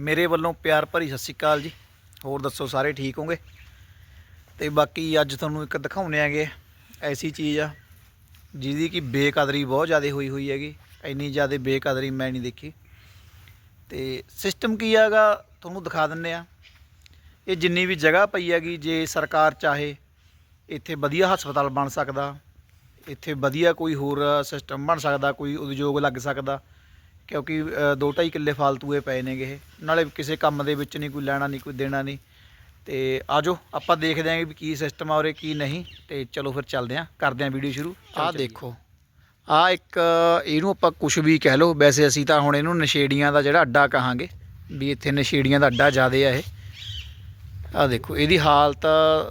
ਮੇਰੇ ਵੱਲੋਂ ਪਿਆਰ ਭਰੀ ਸਤਿ ਸ਼੍ਰੀ ਅਕਾਲ ਜੀ। ਹੋਰ ਦੱਸੋ ਸਾਰੇ ਠੀਕ ਹੋਗੇ ਤੇ ਬਾਕੀ ਅੱਜ ਤੁਹਾਨੂੰ ਇੱਕ ਦਿਖਾਉਣੇ ਆਗੇ ਐਸੀ ਚੀਜ਼ ਆ, ਜਿਹਦੀ ਕਿ ਬੇਕਦਰੀ ਬਹੁਤ ਜ਼ਿਆਦਾ ਹੋਈ ਹੋਈ ਹੈਗੀ। ਇੰਨੀ ਜ਼ਿਆਦਾ ਬੇਕਦਰੀ ਮੈਂ ਨਹੀਂ ਦੇਖੀ। ਤੇ ਸਿਸਟਮ ਕੀ ਹੈਗਾ, ਤੁਹਾਨੂੰ ਦਿਖਾ ਦਿੰਨੇ ਆ। ਇਹ ਜਿੰਨੀ ਵੀ ਜਗ੍ਹਾ ਪਈ ਹੈਗੀ, ਜੇ ਸਰਕਾਰ ਚਾਹੇ, ਇੱਥੇ ਵਧੀਆ ਹਸਪਤਾਲ ਬਣ ਸਕਦਾ। ਇੱਥੇ ਵਧੀਆ ਕੋਈ ਹੋਰ ਸਿਸਟਮ ਬਣ ਸਕਦਾ, ਕੋਈ ਉਦਯੋਗ ਲੱਗ ਸਕਦਾ। ਕਿਉਂਕਿ ਅ, ਦੋ ਢਾਈ ਕਿੱਲੇ ਫਾਲਤੂ ਇਹ ਪਏ ਨੇਗੇ ਇਹ। ਨਾਲੇ ਕਿਸੇ ਕੰਮ ਦੇ ਵਿੱਚ ਨਹੀਂ ਕੋਈ ਲੈਣਾ ਨਹੀਂ ਕੋਈ ਦੇਣਾ ਨਹੀਂ। ਤੇ ਆਜੋ ਆਪਾਂ ਦੇਖਦੇ ਆਂ ਵੀ ਕੀ ਸਿਸਟਮ ਆ ਉਰੇ ਕੀ ਨਹੀਂ। ਤੇ ਚਲੋ ਫਿਰ ਚੱਲਦੇ ਆਂ ਕਰਦੇ ਆਂ ਵੀਡੀਓ ਸ਼ੁਰੂ। ਆਹ ਦੇਖੋ। ਆ ਇੱਕ ਇਹਨੂੰ ਆਪਾਂ ਕੁਝ ਵੀ ਕਹਿ ਲਓ। ਵੈਸੇ ਅਸੀਂ ਤਾਂ ਹੁਣ ਇਹਨੂੰ ਨਸ਼ੇੜੀਆਂ ਦਾ ਜਿਹੜਾ ਅੱਡਾ ਕਹਾਂਗੇ ਵੀ ਇੱਥੇ ਨਸ਼ੇੜੀਆਂ ਦਾ ਅੱਡਾ ਜ਼ਿਆਦੇ ਆ ਇਹ। ਆ ਦੇਖੋ ਇਹਦੀ ਹਾਲਤ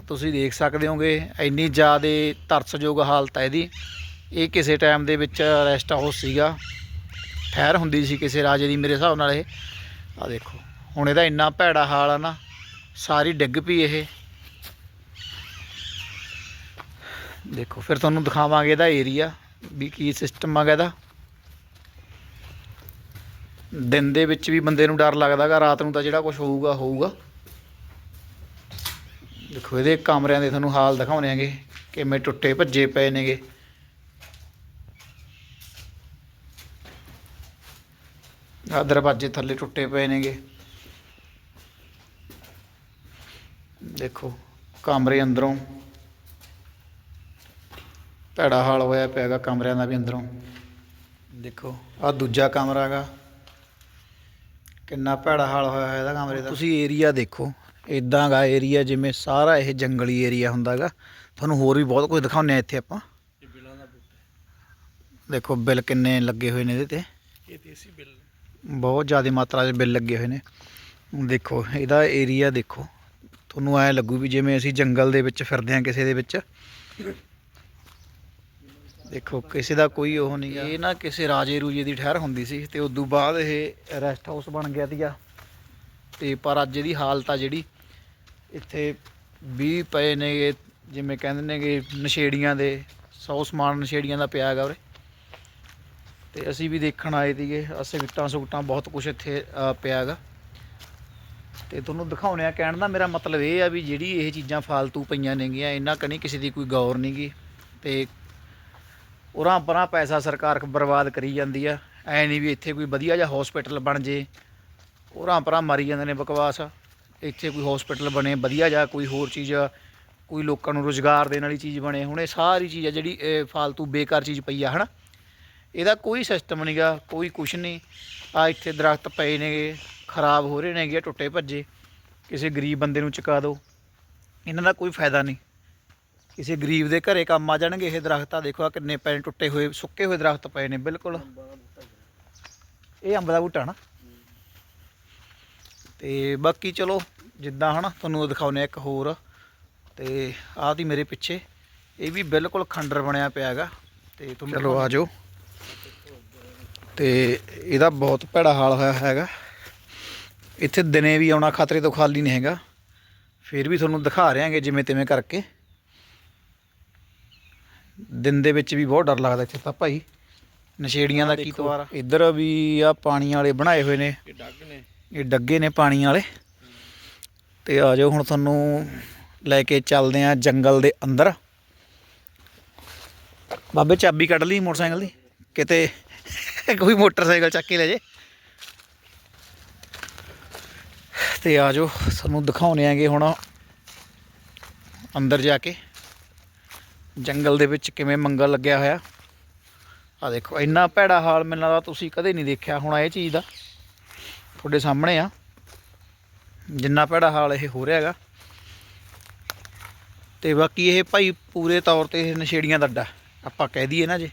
ਤੁਸੀਂ ਦੇਖ ਸਕਦੇ ਹੋਗੇ। ਇੰਨੀ ਜ਼ਿਆਦੇ ਤਰਸਯੋਗ ਹਾਲਤ ਹੈ ਇਹਦੀ। ਇਹ ਕਿਸੇ ਟਾਈਮ ਦੇ ਵਿੱਚ ਰੈਸਟ ਹਾਊਸ ਸੀਗਾ। ਠਹਿਰ ਹੁੰਦੀ ਸੀ ਕਿਸੇ ਰਾਜੇ ਦੀ ਮੇਰੇ ਹਿਸਾਬ ਨਾਲ ਇਹ। ਆ ਦੇਖੋ, ਹੁਣ ਇਹਦਾ ਇੰਨਾ ਭੈੜਾ ਹਾਲ ਆ ਨਾ, ਸਾਰੀ ਡਿੱਗ ਪਈ ਇਹ। ਦੇਖੋ, ਫਿਰ ਤੁਹਾਨੂੰ ਦਿਖਾਵਾਂਗੇ ਇਹਦਾ ਏਰੀਆ ਵੀ ਕੀ ਸਿਸਟਮ ਆ ਇਹਦਾ। ਦਿਨ ਦੇ ਵਿੱਚ ਵੀ ਬੰਦੇ ਨੂੰ ਡਰ ਲੱਗਦਾਗਾ ਰਾਤ ਨੂੰ ਤਾਂ ਜਿਹੜਾ ਕੁਝ ਹੋਊਗਾ ਹੋਊਗਾ। ਦੇਖੋ, ਇਹਦੇ ਕਮਰਿਆਂ ਦੇ ਤੁਹਾਨੂੰ ਹਾਲ ਦਿਖਾਉਣੇ ਆਂਗੇ ਕਿਵੇਂ ਟੁੱਟੇ ਭੱਜੇ ਪਏ ਨੇਗੇ। ਆਹ ਦਰਵਾਜ਼ੇ ਥੱਲੇ ਟੁੱਟੇ ਪਏ ਨੇਗੇ। ਦੇਖੋ ਕਮਰੇ ਅੰਦਰੋਂ ਭੈੜਾ ਹਾਲ ਹੋਇਆ ਪਿਆਗਾ ਕਮਰਿਆਂ ਦਾ ਵੀ ਅੰਦਰੋਂ। ਦੇਖੋ ਆ ਦੂਜਾ ਕਮਰਾ ਹੈਗਾ ਕਿੰਨਾ ਭੈੜਾ ਹਾਲ ਹੋਇਆ ਹੋਇਆ ਇਹਦਾ ਕਮਰੇ ਦਾ। ਤੁਸੀਂ ਏਰੀਆ ਦੇਖੋ ਇਦਾਂ ਗਾ ਏਰੀਆ ਜਿਵੇਂ ਸਾਰਾ ਇਹ ਜੰਗਲੀ ਏਰੀਆ ਹੁੰਦਾਗਾ ਤੁਹਾਨੂੰ ਹੋਰ ਵੀ ਬਹੁਤ ਕੁਝ ਦਿਖਾਉਂਦੇ ਆ ਇੱਥੇ ਆਪਾਂ। ਦੇਖੋ ਬਿੱਲ ਕਿੰਨੇ ਲੱਗੇ ਹੋਏ ਨੇ ਇਹਦੇ ਤੇ। ਇਹ ਦੇਸੀ ਬਿੱਲ ਬਹੁਤ ਜ਼ਿਆਦਾ ਮਾਤਰਾ 'ਚ ਬਿੱਲ ਲੱਗੇ ਹੋਏ ਨੇ। ਦੇਖੋ, ਇਹਦਾ ਏਰੀਆ ਦੇਖੋ। ਤੁਹਾਨੂੰ ਐ ਲੱਗੂ ਵੀ ਜਿਵੇਂ ਅਸੀਂ ਜੰਗਲ ਦੇ ਵਿੱਚ ਫਿਰਦੇ ਹਾਂ ਕਿਸੇ ਦੇ ਵਿੱਚ। ਦੇਖੋ, ਕਿਸੇ ਦਾ ਕੋਈ ਉਹ ਨਹੀਂ ਇਹ ਨਾ ਕਿਸੇ ਰਾਜੇ ਰੂਜੇ ਦੀ ਠਹਿਰ ਹੁੰਦੀ ਸੀ ਤੇ ਤੋਂ ਬਾਅਦ ਇਹ ਰੈਸਟ ਹਾਊਸ ਬਣ ਗਿਆ ਸੀਗਾ। ਤੇ ਪਰ ਅੱਜ ਇਹਦੀ ਹਾਲਤ ਆ ਜਿਹੜੀ, ਇੱਥੇ 20 ਪਏ ਨੇਗੇ, ਜਿਵੇਂ ਕਹਿੰਦੇ ਨੇਗੇ, ਨਸ਼ੇੜੀਆਂ ਦੇ, ਸੌ ਸਮਾਨ ਨਸ਼ੇੜੀਆਂ ਦਾ ਪਿਆ ਹੈਗਾ ਉਰੇ। ਤੇ ਅਸੀਂ ਵੀ ਦੇਖਣ ਆਏ ਸੀਗੇ। ਅਸੀਂ ਵਿਟਾਂ ਸੁਕਟਾਂ ਬਹੁਤ ਕੁਝ ਇੱਥੇ ਪਿਆ ਹੈਗਾ ਤੇ ਤੁਹਾਨੂੰ ਦਿਖਾਉਣੇ ਆ ਕਹਿਣ ਦਾ ਮੇਰਾ ਮਤਲਬ ਇਹ ਆ ਵੀ ਜਿਹੜੀ ਇਹ ਚੀਜ਼ਾਂ ਫਾਲਤੂ ਪਈਆਂ ਨੇਗੀਆਂ ਇਹਨਾਂ ਕਨੀ ਕਿਸੇ ਦੀ ਕੋਈ ਗੌਰ ਨਹੀਂਗੀ। ਤੇ ਉਰਾਂ ਪਰਾਂ ਪੈਸਾ ਸਰਕਾਰ ਬਰਬਾਦ ਕਰੀ ਜਾਂਦੀ ਆ। ਐ ਨਹੀਂ ਵੀ ਇੱਥੇ ਕੋਈ ਵਧੀਆ ਜਿਹਾ ਹਸਪੀਟਲ ਬਣ ਜੇ। ਉਰਾਂ ਪਰਾਂ ਮਾਰੀ ਜਾਂਦੇ ਨੇ ਬਕਵਾਸ। ਇੱਥੇ ਕੋਈ ਹਸਪੀਟਲ ਬਣੇ, ਵਧੀਆ ਜਿਹਾ ਕੋਈ ਹੋਰ ਚੀਜ਼, ਕੋਈ ਲੋਕਾਂ ਨੂੰ ਰੋਜ਼ਗਾਰ ਦੇਣ ਵਾਲੀ ਚੀਜ਼ ਬਣੇ। ਹੁਣ ਇਹ ਸਾਰੀ ਚੀਜ਼ ਆ ਜਿਹੜੀ, ਇਹ ਫਾਲਤੂ ਬੇਕਾਰ ਚੀਜ਼ ਪਈ ਆ, ਹਨਾ? ਇਹਦਾ ਕੋਈ ਸਿਸਟਮ ਨਹੀਂਗਾ ਕੋਈ ਕੁਛ ਨਹੀਂ ਆ ਇੱਥੇ ਦਰਖਤ ਪਏ ਨੇਗੇ ਖਰਾਬ ਹੋ ਰਹੇ ਨੇਗੇ ਟੁੱਟੇ ਭੱਜੇ। ਕਿਸੇ ਗਰੀਬ ਬੰਦੇ ਨੂੰ ਚੁਕਾ ਦਿਓ ਇਹਨਾਂ ਦਾ ਕੋਈ ਫਾਇਦਾ ਨਹੀਂ ਕਿਸੇ ਗਰੀਬ ਦੇ ਘਰੇ ਕੰਮ ਆ ਜਾਣਗੇ ਇਹ ਦਰਖਤ। ਆ ਦੇਖੋ ਆ ਕਿੰਨੇ ਨੇ ਟੁੱਟੇ ਹੋਏ ਸੁੱਕੇ ਹੋਏ ਦਰਖਤ ਪਏ ਨੇ ਬਿਲਕੁਲ। ਇਹ ਅੰਬ ਦਾ ਬੂਟਾ ਨਾ। ਤੇ ਬਾਕੀ ਚਲੋ ਜਿੱਦਾਂ ਹਨਾ ਤੁਹਾਨੂੰ ਦਿਖਾਉਨੇ ਇੱਕ ਹੋਰ। ਤੇ ਆਹ ਦੀ ਮੇਰੇ ਪਿੱਛੇ। ਇਹ ਵੀ ਬਿਲਕੁਲ ਖੰਡਰ ਬਣਿਆ ਪਿਆ ਹੈਗਾ। ਤੇ ਤੁਹਾਨੂੰ ਚਲੋ ਆ ਜਾਓ। ਤੇ ਇਹਦਾ ਬਹੁਤ ਭੈੜਾ ਹਾਲ ਹੋਇਆ ਹੈਗਾ। ਇੱਥੇ ਦਿਨੇ ਵੀ ਆਉਣਾ ਖਤਰੇ ਤੋਂ ਖਾਲੀ ਨਹੀਂ ਹੈਗਾ। ਫਿਰ ਵੀ ਤੁਹਾਨੂੰ ਦਿਖਾ ਰਿਆਂਗੇ ਜਿਵੇਂ ਤਿਵੇਂ ਕਰਕੇ। ਦਿਨ ਦੇ ਵਿੱਚ ਵੀ ਬਹੁਤ ਡਰ ਲੱਗਦਾ ਇੱਥੇ ਤਾਂ ਭਾਈ। ਨਸ਼ੇੜੀਆਂ ਦਾ ਕੀ ਤਵਾਰ ਇੱਧਰ ਵੀ ਆ ਪਾਣੀ ਵਾਲੇ ਬਣਾਏ ਹੋਏ ਨੇ। ਇਹ ਡੱਗ ਨੇ। ਇਹ ਡੱਗੇ ਨੇ ਪਾਣੀ ਵਾਲੇ। ਤੇ ਆ ਜਾਓ ਹੁਣ ਤੁਹਾਨੂੰ ਲੈ ਕੇ ਚੱਲਦੇ ਆ ਜੰਗਲ ਦੇ ਅੰਦਰ। ਬਾਬੇ ਚਾਬੀ ਕੱਢ ਲਈ ਮੋਟਰਸਾਈਕਲ ਦੀ। ਕਿਤੇ ਕੋਈ ਮੋਟਰਸਾਈਕਲ ਚੱਕ ਕੇ ਲੈ ਜੇ। ਤੇ ਆ ਜਾਓ ਤੁਹਾਨੂੰ ਦਿਖਾਉਣੇ ਆਂਗੇ ਹੁਣ ਅੰਦਰ ਜਾ ਕੇ। ਜੰਗਲ ਦੇ ਵਿੱਚ ਕਿਵੇਂ ਮੰਗਲ ਲੱਗਿਆ ਹੋਇਆ। ਆ ਦੇਖੋ, ਇੰਨਾ ਭੈੜਾ ਹਾਲ ਮੈਨੂੰ ਲੱਗਦਾ ਤੁਸੀਂ ਕਦੇ ਨਹੀਂ ਦੇਖਿਆ ਹੋਣਾ ਇਹ ਚੀਜ਼ ਦਾ। ਤੁਹਾਡੇ ਸਾਹਮਣੇ ਆ। ਜਿੰਨਾ ਭੈੜਾ ਹਾਲ ਇਹ ਹੋ ਰਿਹਾ ਹੈਗਾ। ਤੇ ਬਾਕੀ ਇਹ ਭਾਈ ਪੂਰੇ ਤੌਰ ਤੇ ਨਸ਼ੇੜੀਆਂ ਦਾ ਅੱਡਾ, ਆਪਾਂ ਕਹਿ ਦਈਏ ਨਾ ਜੇ।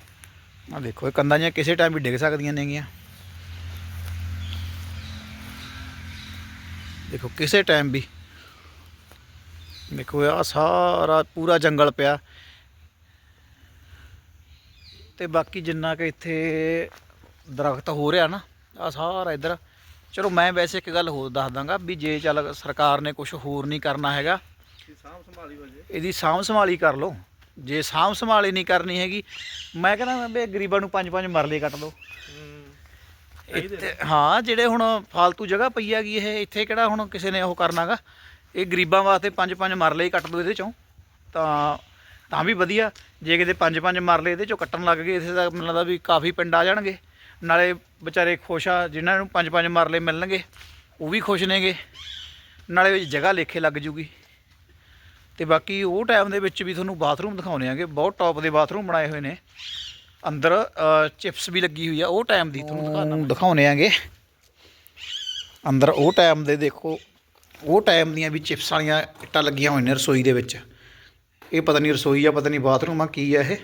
ਆ ਦੇਖੋ ਇਹ ਕੰਧਾਂ ਜਿਹੀਆਂ ਕਿਸੇ ਟਾਈਮ ਵੀ ਡਿੱਗ ਸਕਦੀਆਂ ਨੇਗੀਆਂ ਦੇਖੋ ਕਿਸੇ ਟਾਈਮ ਵੀ। ਦੇਖੋ ਆ ਸਾਰਾ ਪੂਰਾ ਜੰਗਲ ਪਿਆ। ਤੇ ਬਾਕੀ ਜਿੰਨਾ ਕਿ ਇੱਥੇ ਦਰਖਤ ਹੋ ਰਿਹਾ ਨਾ ਆ ਸਾਰਾ ਇੱਧਰ। ਚਲੋ ਮੈਂ ਵੈਸੇ ਇੱਕ ਗੱਲ ਹੋਰ ਦੱਸ ਦਾਂਗਾ ਵੀ ਜੇ ਚੱਲ ਸਰਕਾਰ ਨੇ ਕੁਝ ਹੋਰ ਨਹੀਂ ਕਰਨਾ ਹੈਗਾ ਇਹ ਸਾਂਭ ਸੰਭਾਲੀ ਵਜੇ ਇਹਦੀ ਸਾਂਭ ਸੰਭਾਲੀ ਕਰ ਲਓ। ਜੇ ਸਾਂਭ ਸੰਭਾਲੀ ਨਹੀਂ ਕਰਨੀ ਹੈਗੀ ਮੈਂ ਕਹਿੰਦਾ ਵੀ ਗਰੀਬਾਂ ਨੂੰ ਪੰਜ ਪੰਜ ਮਰਲੇ ਕੱਟ ਦਿਓ ਇੱਥੇ ਹਾਂ ਜਿਹੜੇ ਹੁਣ ਫਾਲਤੂ ਜਗ੍ਹਾ ਪਈ ਹੈਗੀ ਇਹ ਇੱਥੇ ਕਿਹੜਾ ਹੁਣ ਕਿਸੇ ਨੇ ਉਹ ਕਰਨਾਗਾ? ਇਹ ਗਰੀਬਾਂ ਵਾਸਤੇ ਪੰਜ ਪੰਜ ਮਰਲੇ ਹੀ ਕੱਟ ਦੋ ਇਹਦੇ ਚੋਂ। ਤਾਂ ਤਾਂ ਵੀ ਵਧੀਆ। ਜੇ ਕਿਤੇ ਪੰਜ ਪੰਜ ਮਰਲੇ ਇਹਦੇ ਚੋਂ ਕੱਟਣ ਲੱਗ ਗਏ ਇਥੇ ਦਾ ਮੈਨੂੰ ਲੱਗਦਾ ਵੀ ਕਾਫੀ ਪਿੰਡ ਆ ਜਾਣਗੇ। ਨਾਲੇ ਵਿਚਾਰੇ ਖੁਸ਼ ਆ ਜਿਨ੍ਹਾਂ ਨੂੰ ਪੰਜ ਪੰਜ ਮਰਲੇ ਮਿਲਣਗੇ ਉਹ ਵੀ ਖੁਸ਼ ਨੇਗੇ। ਨਾਲੇ ਵਿੱਚ ਜਗ੍ਹਾ ਲੇਖੇ ਲੱਗ ਜੂਗੀ। ਤੇ ਬਾਕੀ ਉਹ ਟਾਈਮ ਦੇ ਵਿੱਚ ਵੀ ਤੁਹਾਨੂੰ ਬਾਥਰੂਮ ਦਿਖਾਉਣੇ ਆਗੇ। ਬਹੁਤ ਟੌਪ ਦੇ ਬਾਥਰੂਮ ਬਣਾਏ ਹੋਏ ਨੇ। ਅੰਦਰ ਚਿਪਸ ਵੀ ਲੱਗੀ ਹੋਈ ਆ। ਉਹ ਟਾਈਮ ਦੀ ਤੁਹਾਨੂੰ ਦਿਖਾਉਣਾ ਦਿਖਾਉਣੇ ਆਗੇ। ਅੰਦਰ ਉਹ ਟਾਈਮ ਦੇ ਦੇਖੋ। ਉਹ ਟਾਈਮ ਦੀਆਂ ਵੀ ਚਿਪਸ ਵਾਲੀਆਂ ਇੱਟਾਂ ਲੱਗੀਆਂ ਹੋਈਆਂ ਨੇ ਰਸੋਈ ਦੇ ਵਿੱਚ। ਇਹ ਪਤਾ ਨਹੀਂ ਰਸੋਈ ਆ ਪਤਾ ਨਹੀਂ ਬਾਥਰੂਮ ਆ ਕੀ ਆ ਇਹ।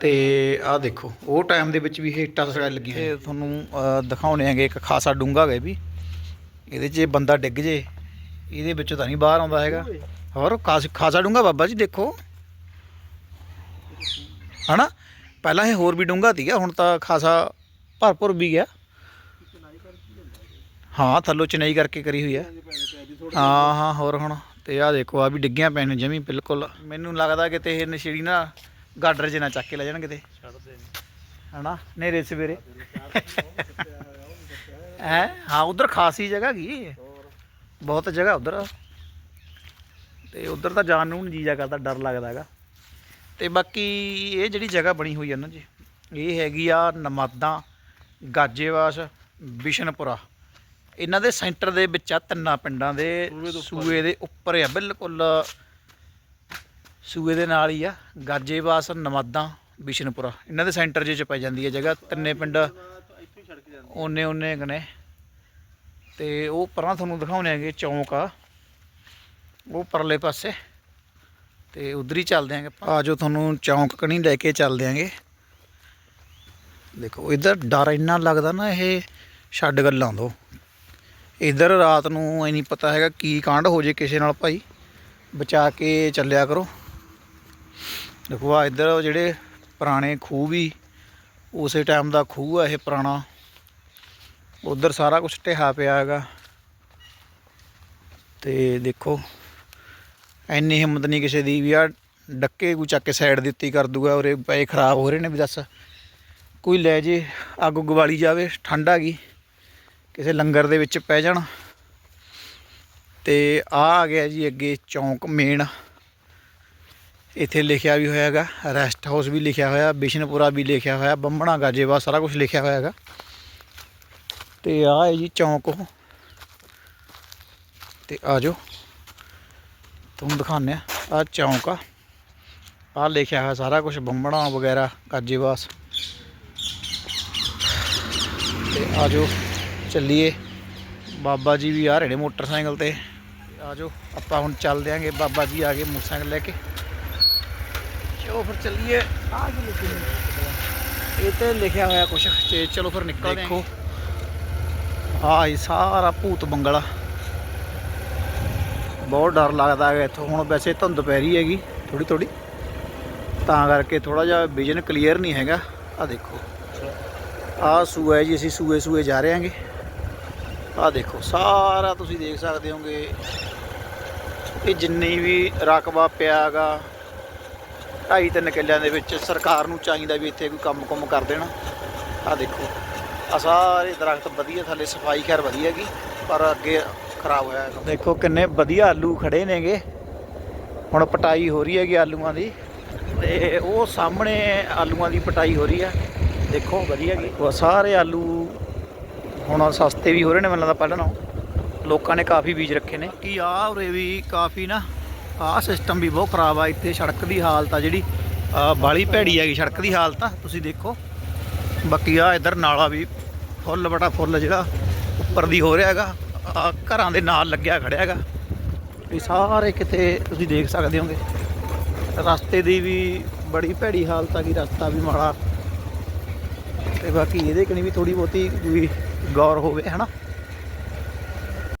ਤੇ ਆਹ ਦੇਖੋ ਉਹ ਟਾਈਮ ਦੇ ਵਿੱਚ ਵੀ ਇਹ ਇੱਟਾਂ ਸਗਾਈ ਲੱਗੀਆਂ ਇਹ ਤੁਹਾਨੂੰ ਦਿਖਾਉਣੇ ਆਗੇ। ਇੱਕ ਖਾਸਾ ਡੂੰਘਾ ਹੈ ਵੀ। ਇਹਦੇ 'ਚ ਬੰਦਾ ਡਿੱਗ ਜੇ ਇਹਦੇ ਵਿੱਚੋਂ ਤਾਂ ਨਹੀਂ ਬਾਹਰ ਆਉਂਦਾ ਹੈਗਾ। ਹੋਰ, ਖਾਸ- ਖਾਸਾ ਡੂੰਘਾ ਬਾਬਾ ਜੀ, ਦੇਖੋ। ਹਨਾ? ਪਹਿਲਾਂ ਇਹ ਹੋਰ ਵੀ ਡੂੰਘਾ ਸੀਗਾ, ਹੁਣ ਤਾਂ ਖਾਸਾ ਭਰਪੂਰ ਵੀ ਗਿਆ। ਹਾਂ, ਥੱਲੋਂ ਚਨਾਈ ਕਰਕੇ ਕਰੀ ਹੋਈ ਹੈ। ਹਾਂ ਹਾਂ, ਹੋਰ ਹੁਣ, ਤੇ ਆਹ ਦੇਖੋ ਆ ਵੀ ਡਿੱਗੀਆਂ ਪੈਣ ਜਮੀ, ਬਿਲਕੁਲ। ਮੈਨੂੰ ਲੱਗਦਾ ਕਿ ਤੇ ਇਹ ਨਸ਼ੇੜੀ ਨਾ ਗਾਡਰ ਜੇ ਨਾ ਚੱਕ ਕੇ ਲੈ ਜਾਣ ਕਿਤੇ। ਛੱਡਦੇ ਨੇ ਹਨਾ? ਨੇਰੇ ਸਵੇਰੇ। ਹੈ? ਹਾਂ, ਉਧਰ ਖਾਸੀ ਜਗ੍ਹਾ ਗਈ ਬਹੁਤ ਜਗ੍ਹਾ ਉਧਰ। ਤੇ ਉਧਰ ਤਾਂ ਜਾਣ ਨੂੰ ਜੀ ਜਾ ਕਰਦਾ ਡਰ ਲੱਗਦਾ ਹੈਗਾ। ਤੇ ਬਾਕੀ ਇਹ ਜਿਹੜੀ ਜਗ੍ਹਾ ਬਣੀ ਹੋਈ ਹੈ ਨਾ ਜੀ ਇਹ ਹੈਗੀ ਆ ਨਮਾਦਾਂ ਗਾਜੇਵਾਸ ਬਿਸ਼ਨਪੁਰਾ। ਇਹਨਾਂ ਦੇ ਸੈਂਟਰ ਦੇ ਵਿੱਚ ਆ ਤਿੰਨਾਂ ਪਿੰਡਾਂ ਦੇ ਸੂਏ ਦੇ ਉੱਪਰ। ਆ ਬਿਲਕੁਲ ਸੂਏ ਦੇ ਨਾਲ ਹੀ ਆ। ਗਾਜੇਵਾਸ ਨਮਾਦਾਂ ਬਿਸ਼ਨਪੁਰਾ। ਇਹਨਾਂ ਦੇ ਸੈਂਟਰ 'ਚ ਪੈ ਜਾਂਦੀ ਹੈ ਜਗ੍ਹਾ ਤਿੰਨੇ ਪਿੰਡ ਇੱਥੋਂ ਹੀ ਛੱਡ ਕੇ ਜਾਂਦੇ ਓਨੇ ਓਨੇ ਗਨੇ ਤੇ ਉਹ ਪਰਾਂ ਤੁਹਾਨੂੰ ਦਿਖਾਉਣੇ ਹੈਗੇ ਚੌਂਕ ਆ। ਉਹ ਪਰਲੇ ਪਾਸੇ। ਤੇ ਉਧਰ ਹੀ ਚੱਲਦੇ ਆਂਗੇ ਆ ਜੋ ਤੁਹਾਨੂੰ ਚੌਂਕ ਕਣੀ ਲੈ ਕੇ ਚੱਲਦੇ ਆਂਗੇ ਦੇਖੋ, ਇਧਰ ਡਰ ਇੰਨਾ ਲੱਗਦਾ ਨਾ ਇਹ ਛੱਡ ਗੱਲਾਂ ਤੋਂ। ਇਧਰ ਰਾਤ ਨੂੰ ਐ ਨਹੀਂ ਪਤਾ ਹੈਗਾ ਕੀ ਕਾਂਡ ਹੋ ਜੇ ਕਿਸੇ ਨਾਲ ਭਾਈ। ਬਚਾ ਕੇ ਚੱਲਿਆ ਕਰੋ। ਦੇਖੋ, ਆ ਇਧਰ ਜਿਹੜੇ ਪੁਰਾਣੇ ਖੂਹ ਵੀ, ਉਸੇ ਟਾਈਮ ਦਾ ਖੂਹ ਆ ਇਹ ਪੁਰਾਣਾ। ਉਧਰ ਸਾਰਾ ਕੁਝ ਢਿਆ ਪਿਆ ਹੈਗਾ। ਤੇ ਦੇਖੋ ਐਨੀ ਹਿੰਮਤ ਨਹੀਂ ਕਿਸੇ ਦੀ ਵੀ ਆ ਡੱਕੇ ਕੋਈ ਚੱਕ ਕੇ ਸਾਈਡ ਦਿੱਤੀ ਕਰ ਦੂਗਾ, ਉਰੇ ਪਏ ਖਰਾਬ ਹੋ ਰਹੇ ਨੇ ਵੀ ਦੱਸ ਕੋਈ ਲੈ ਜੇ, ਅੱਗ ਉੱਗ ਵਾਲੀ ਜਾਵੇ, ਠੰਡ ਆ ਗਈ, ਕਿਸੇ ਲੰਗਰ ਦੇ ਵਿੱਚ ਪੈ ਜਾਣ। ਤੇ ਆ ਆ ਗਿਆ ਜੀ ਅੱਗੇ ਚੌਂਕ ਮੇਨ ਇੱਥੇ ਲਿਖਿਆ ਵੀ ਹੋਇਆ ਹੈਗਾ ਰੈਸਟ ਹਾਊਸ ਵੀ ਲਿਖਿਆ ਹੋਇਆ, ਬਿਸ਼ਨਪੁਰਾ ਵੀ ਲਿਖਿਆ ਹੋਇਆ, ਬੰਬਣਾ ਗਾਜੇਵਾ ਸਾਰਾ ਕੁਝ ਲਿਖਿਆ ਹੋਇਆ ਹੈਗਾ। ਤੇ ਆ ਹੈ ਜੀ ਚੌਂਕ ਉਹ। ਤੇ ਆ ਜਾਓ। ਤੁਹਾਨੂੰ ਦਿਖਾਉਂਦੇ ਆ ਆ ਚੌਂਕ ਆ। ਆ ਲਿਖਿਆ ਹੋਇਆ ਸਾਰਾ ਕੁਝ ਬੰਬਣਾ ਵਗੈਰਾ ਗਾਜੇਵਾਸ ਤੇ ਆ ਜਾਓ ਚੱਲੀਏ। ਬਾਬਾ ਜੀ ਵੀ ਆ ਰਹੇ ਨੇ ਮੋਟਰਸਾਈਕਲ ਤੇ। ਆ ਜਾਓ ਆਪਾਂ ਹੁਣ ਚੱਲਦੇ ਆਂਗੇ। ਬਾਬਾ ਜੀ ਆ ਗਏ ਮੋਟਰਸਾਈਕਲ ਲੈ ਕੇ। ਚਲੋ ਫਿਰ ਚੱਲੀਏ। ਆ ਲਿਖਿਆ ਹੋਇਆ? ਇਹ ਤੇ ਲਿਖਿਆ ਹੋਇਆ ਕੁਛ। ਤੇ ਚਲੋ ਫਿਰ ਨਿਕਲਦੇ ਆਂ। ਦੇਖੋ ਆਹ ਸਾਰਾ ਭੂਤ ਬੰਗਲਾ ਬਹੁਤ ਡਰ ਲੱਗਦਾ ਹੈ ਇੱਥੋਂ। ਹੁਣ ਵੈਸੇ ਧੁੰਦ ਪੈ ਰਹੀ ਹੈਗੀ ਥੋੜੀ ਥੋੜੀ ਤਾਂ ਕਰਕੇ ਥੋੜਾ ਜਿਹਾ ਵਿਜ਼ਨ ਕਲੀਅਰ ਨਹੀਂ ਹੈਗਾ। ਆ ਦੇਖੋ। ਆ ਸੂਆ ਜੀ, ਅਸੀਂ ਸੂਏ ਸੂਏ ਜਾ ਰਹੇ ਹਾਂਗੇ। ਆ ਦੇਖੋ, ਸਾਰਾ ਤੁਸੀਂ ਦੇਖ ਸਕਦੇ ਹੋਗੇ। ਇਹ ਜਿੰਨੀ ਵੀ ਰਕਬਾ ਪਿਆਗਾ ਢਾਈ ਤਿੰਨ ਕਿੱਲਿਆਂ ਦੇ ਵਿੱਚ ਸਰਕਾਰ ਨੂੰ ਚਾਹੀਦਾ ਵੀ ਇੱਥੇ ਕੋਈ ਕੰਮ ਕੁਮ ਕਰ ਦੇਣਾ। ਆ ਦੇਖੋ। ਆ ਸਾਰੇ ਦਰਖਤ ਵਧੀਆ ਥੱਲੇ ਸਫ਼ਾਈ ਖੈਰ ਵਧੀਆ ਹੈਗੀ ਪਰ ਅੱਗੇ ਖਰਾਬ ਹੋਇਆ ਦੇਖੋ ਕਿੰਨੇ ਵਧੀਆ ਆਲੂ ਖੜੇ ਨੇਗੇ। ਹੁਣ ਪਟਾਈ ਹੋ ਰਹੀ ਹੈਗੀ ਆਲੂਆਂ ਦੀ। ਤੇ ਉਹ ਸਾਹਮਣੇ ਆਲੂਆਂ ਦੀ ਪਟਾਈ ਹੋ ਰਹੀ ਆ। ਦੇਖੋ ਵਧੀਆ ਹੈਗੀ ਉਹ ਸਾਰੇ ਆਲੂ ਹੁਣ ਸਸਤੇ ਵੀ ਹੋ ਰਹੇ ਨੇ ਮੈਨੂੰ ਲੱਗਦਾ ਪਹਿਲਾਂ ਨਾਲੋਂ। ਲੋਕਾਂ ਨੇ ਕਾਫੀ ਬੀਜ ਰੱਖੇ ਨੇ। ਕੀ ਆ ਉਰੇ ਵੀ ਕਾਫੀ ਨਾ ਆਹ ਸਿਸਟਮ ਵੀ ਬਹੁਤ ਖਰਾਬ ਆ। ਇੱਥੇ ਸੜਕ ਦੀ ਹਾਲਤ ਆ ਜਿਹੜੀ। ਆ ਬਾਲੀ ਭੈੜੀ ਹੈਗੀ ਸੜਕ ਦੀ ਹਾਲਤ ਆ। ਤੁਸੀਂ ਦੇਖੋ। ਬਾਕੀ ਆ ਇਧਰ ਨਾਲਾ ਵੀ ਫੁੱਲ ਬਟਾ ਫੁੱਲ ਜਿਹੜਾ ਉੱਪਰ ਦੀ ਹੋ ਰਿਹਾ ਹੈਗਾ। ਆ ਘਰਾਂ ਦੇ ਨਾਲ ਲੱਗਿਆ ਖੜਿਆ ਹੈਗਾ। ਇਹ ਸਾਰੇ ਕਿਤੇ ਤੁਸੀਂ ਦੇਖ ਸਕਦੇ ਹੋਗੇ। ਰਸਤੇ ਦੀ ਵੀ ਬੜੀ ਭੈੜੀ ਹਾਲਤ ਆ ਗਈ, ਰਸਤਾ ਵੀ ਮਾੜਾ। ਤੇ ਬਾਕੀ ਇਹਦੇ ਕਣੀ ਵੀ ਥੋੜੀ ਬਹੁਤੀ ਵੀ ਗੌਰ ਹੋਵੇ, ਹਨਾ?